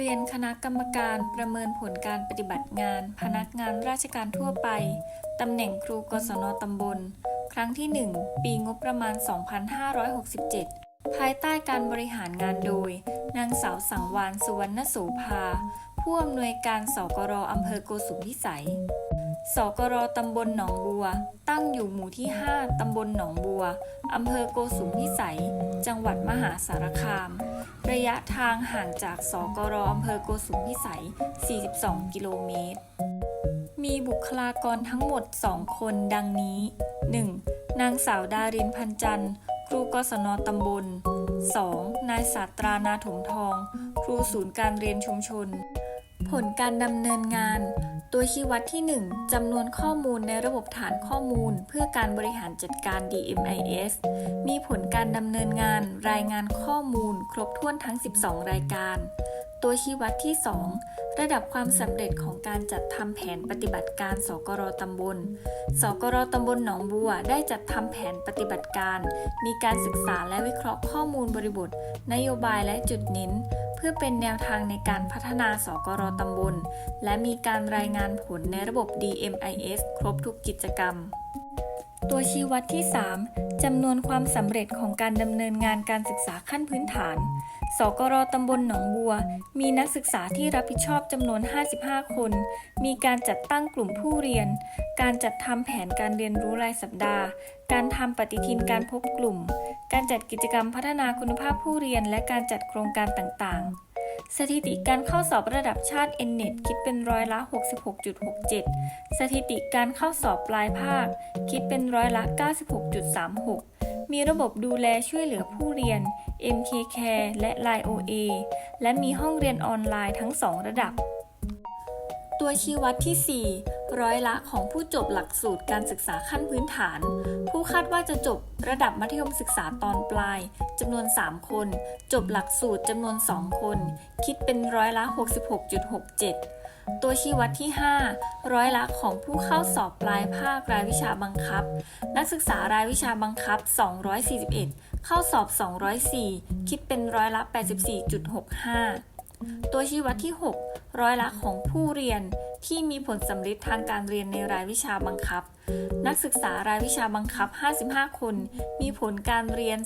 เรียนคณะกรรมการประเมินผลการปฏิบัติงาน พนักงานราชการทั่วไป ตำแหน่งครูกศนตำบล ครั้งที่ 1 ปีงบประมาณ 2567 ภายใต้การบริหารงานโดย นางสาวสังวานสุวรรณโสภา ผู้อำนวยการสกรอำเภอโกสุมพิสัย สกรตำบลหนองบัว ตั้งอยู่หมู่ที่ 5 ตำบลหนองบัว อำเภอโกสุมพิสัย จังหวัดมหาสารคาม ระยะทางห่างจากสกรอำเภอโกสุมพิสัย 42 กิโลเมตร มีบุคลากรทั้งหมด 2 คนดังนี้ 1. นางสาวดารินพันจันทร์ครูกศนตำบล 2. นายศาสตรานาถมทอง ครูศูนย์การเรียนชุมชน ผลการดำเนินงาน ตัวชี้วัดที่ 1จำนวนข้อมูลในระบบฐานข้อมูล เพื่อการบริหารจัดการ DMIS มีผลการดำเนินงาน รายงานข้อมูล ครบถ้วนทั้ง 12 รายการ ตัวชี้วัดที่ 2 ระดับความสำเร็จของการจัดทำแผนปฏิบัติการ สกรตำบล สกรตำบลหนองบัว ได้จัดทำแผนปฏิบัติการ มีการศึกษาและวิเคราะห์ข้อมูลบริบท นโยบายและจุดเน้น เพื่อเป็นแนวทางในการพัฒนาสกรตำบล และมีการรายงานผลในระบบ DMIS ครบทุกกิจกรรม ตัวชี้วัดที่ 3จำนวนความสำเร็จของการดำเนินงานการศึกษาขั้นพื้นฐาน สกรตำบลหนองบัว มีนักศึกษาที่รับผิดชอบจำนวน 55 คน มีการจัดตั้งกลุ่มผู้เรียน การจัดทำแผนการเรียนรู้รายสัปดาห์ การทำปฏิทินการพบกลุ่ม การจัดกิจกรรมพัฒนาคุณภาพผู้เรียน และการจัดโครงการต่างๆสถิติการเข้าสอบระดับชาติ n-net คิดเป็นร้อยละ 66.67 สถิติการเข้าสอบปลายภาค คิดเป็นร้อยละ 96.36 มีระบบดูแลช่วยเหลือผู้เรียน MK Care และ Line OA และมีห้องเรียนออนไลน์ทั้ง 2 ระดับ ตัวชี้วัดที่ 4 ร้อยละของผู้จบหลักสูตรการศึกษาขั้นพื้นฐาน ผู้คาดว่าจะจบระดับมัธยมศึกษาตอนปลายจำนวน 3 คน จบหลักสูตรจำนวน 2 คน คิดเป็นร้อยละ 66.67 ตัวชี้วัดที่ 5 ร้อยละของผู้เข้าสอบปลายภาครายวิชาบังคับ นักศึกษารายวิชาบังคับ 241 เข้าสอบ 204 คิดเป็นร้อยละ 84.65 ตัวชี้วัดที่ 6 ร้อยละของผู้เรียนที่มีผลสำลิดทางการเรียนในรายวิชาบังคับ นักศึกษารายวิชาบังคับ 55 คน มีผลการเรียน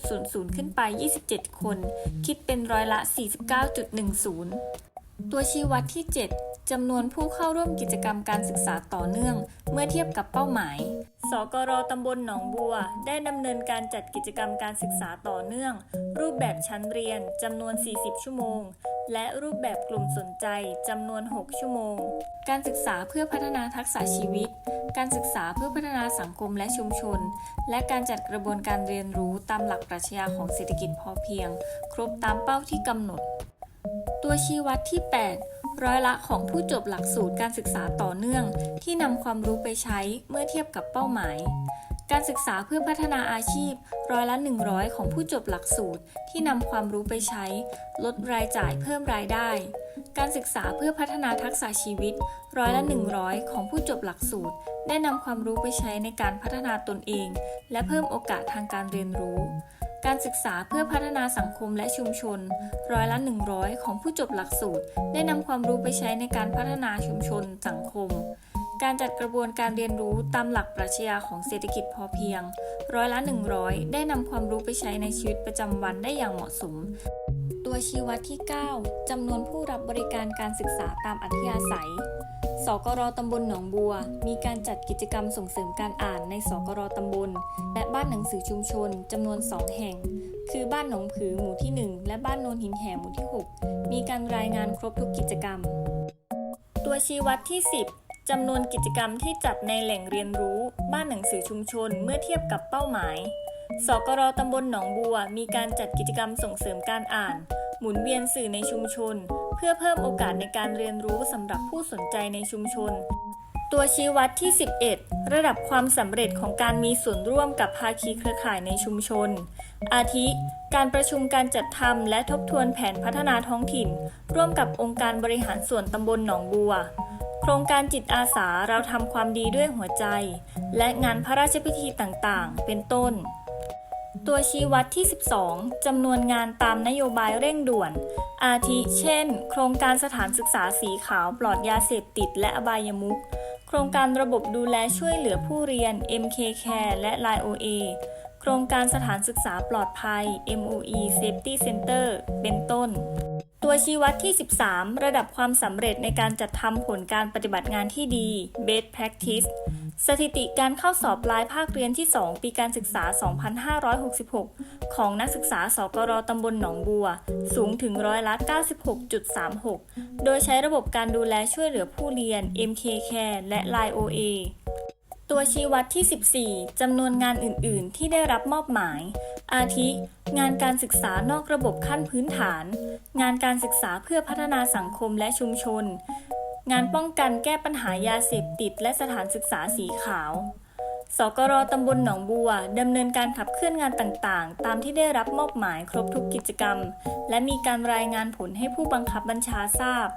2.00 ขึ้นไป 27 คน คิดเป็นร้อยละ 49.10 ตัวชี้วัดที่ 7 จำนวนผู้เข้าร่วมกิจกรรมการศึกษาต่อเนื่อง เมื่อเทียบกับเป้าหมาย สกรตำบลหนองบัว ได้ดำเนินการจัดกิจกรรมการศึกษาต่อเนื่อง รูปแบบชั้นเรียนจำนวน 40 ชั่วโมง และรูปแบบกลุ่มสนใจจำนวน 6 ชั่วโมง การศึกษาเพื่อพัฒนาทักษะชีวิต การศึกษาเพื่อพัฒนาสังคมและชุมชน และการจัดกระบวนการเรียนรู้ตามหลักปรัชญาของเศรษฐกิจพอเพียง ครบตามเป้าที่กำหนด ตัวชี้วัดที่ 8 ร้อยละของผู้จบหลักสูตรการศึกษาต่อเนื่อง ที่นำความรู้ไปใช้เมื่อเทียบกับเป้าหมาย การศึกษาเพื่อพัฒนาอาชีพ ร้อยละ 100 ของผู้จบหลักสูตร ที่นำความรู้ไปใช้ ลดรายจ่ายเพิ่มรายได้ การศึกษาเพื่อพัฒนาทักษะชีวิต ร้อยละ 100 ของผู้จบหลักสูตร ได้นำความรู้ไปใช้ในการพัฒนาตนเอง และเพิ่มโอกาสทางการเรียนรู้ การศึกษาเพื่อพัฒนาสังคมและชุมชน ร้อยละ 100 ของผู้จบหลักสูตร ได้นำความรู้ไปใช้ในการพัฒนาชุมชน สังคม การจัดกระบวนการเรียนรู้ตามหลักปรัชญาของเศรษฐกิจพอเพียง ร้อยละ 100 ได้นำความรู้ไปใช้ในชีวิตประจำวันได้อย่างเหมาะสม ตัวชี้วัดที่ 9 จำนวนผู้รับบริการการศึกษาตามอัธยาศัยสกรตำบลหนองบัว มีการจัดกิจกรรมส่งเสริมการอ่านในสกรตำบลานหนังสือชุมชนจำนวน 2 แห่ง คือบ้านหนองผือหมู่ที่ 1 และบ้านโนนหินแห่หมู่ที่ 6 มีการรายงานครบทุกกิจกรรม ตัวชี้วัดที่ 10จำนวนกิจกรรมที่จัดในแหล่งเรียนรู้บ้านหนังสือชุมชนเมื่อเทียบกับเป้าหมาย สกรตำบลหนองบัว มีการจัดกิจกรรมส่งเสริมการอ่าน หมุนเวียนสื่อในชุมชน เพื่อเพิ่มโอกาสในการเรียนรู้สำหรับผู้สนใจในชุมชน ตัวชี้วัดที่ 11 ระดับความสำเร็จของการมีส่วนร่วมกับภาคีเครือข่ายในชุมชน อาทิ การประชุมการจัดทำและทบทวนแผนพัฒนาท้องถิ่น ร่วมกับองค์การบริหารส่วนตำบลหนองบัว โครงการจิตอาสาเราทำความดีด้วยหัวใจ และงานพระราชพิธีต่างๆ เป็นต้น ตัวชี้วัดที่ 12 จำนวนงานตามนโยบายเร่งด่วนอาทิ เช่น โครงการสถานศึกษาสีขาวปลอดยาเสพติดและอบายมุข รงการระบบดูแลช่วยเหลือผู้เรียน MK Care และ l i OA โครงการสถานศึกษาปลอดภัย MOE Safety Center เป็นต้น ตัวชี้วัดที่ 13 ระดับความสำเร็จในการจัดทำผลการปฏิบัติงานที่ดี Best Practice สถิติการเข้าสอบปลายภาคเรียนที่ 2 ปีการศึกษา 2566 ของนักศึกษาสกรตำบลหนองบัว สูงถึงร้อยละ96.36 โดยใช้ระบบการดูแลช่วยเหลือผู้เรียน MK Care และ Line OA ตัวชี้วัดที่ 14 จำนวนงานอื่น ๆ ที่ได้รับมอบหมาย อาทิ งานการศึกษานอกระบบขั้นพื้นฐาน งานการศึกษาเพื่อพัฒนาสังคมและชุมชน งานป้องกันแก้ปัญหายาเสพติดและสถานศึกษาสีขาว สกรตำบลหนองบัวดำเนินการขับเคลื่อนงานต่างๆ ตามที่ได้รับมอบหมายครบทุกกิจกรรม และมีการรายงานผลให้ผู้บังคับบัญชาทราบ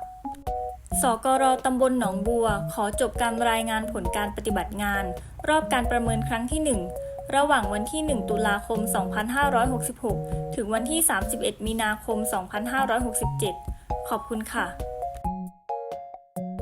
สกรตำบลหนองบัว ขอจบการรายงานผลการปฏิบัติงาน รอบการประเมินครั้งที่ 1ระหว่างวันที่ 1 ตุลาคม 2566 ถึงวันที่ 31 มีนาคม 2567 ขอบคุณค่ะ